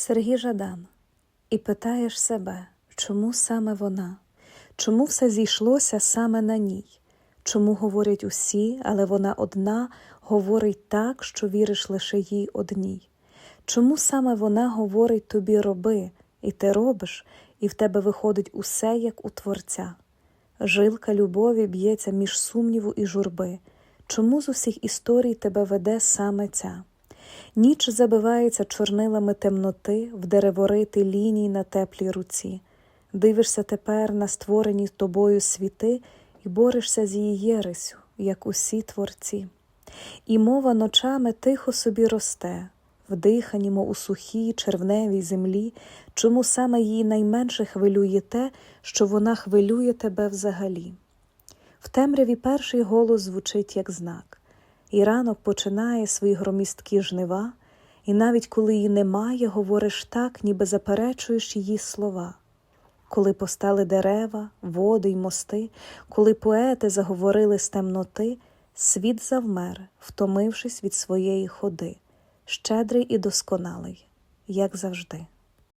Сергій Жадан, і питаєш себе, чому саме вона? Чому все зійшлося саме на ній? Чому говорять усі, але вона одна говорить так, що віриш лише їй одній? Чому саме вона говорить тобі роби, і ти робиш, і в тебе виходить усе, як у Творця? Жилка любові б'ється між сумніву і журби. Чому з усіх історій тебе веде саме ця? Ніч забивається чорнилами темноти в дереворити ліній на теплій руці. Дивишся тепер на створені тобою світи і борешся з її єресю, як усі творці. І мова ночами тихо собі росте, вдихані, мов у сухій червневій землі, чому саме її найменше хвилює те, що вона хвилює тебе взагалі. В темряві перший голос звучить як знак, і ранок починає свої громісткі жнива, і навіть коли її немає, говориш так, ніби заперечуєш її слова. Коли постали дерева, води й мости, коли поети заговорили з темноти, світ завмер, втомившись від своєї ходи, щедрий і досконалий, як завжди.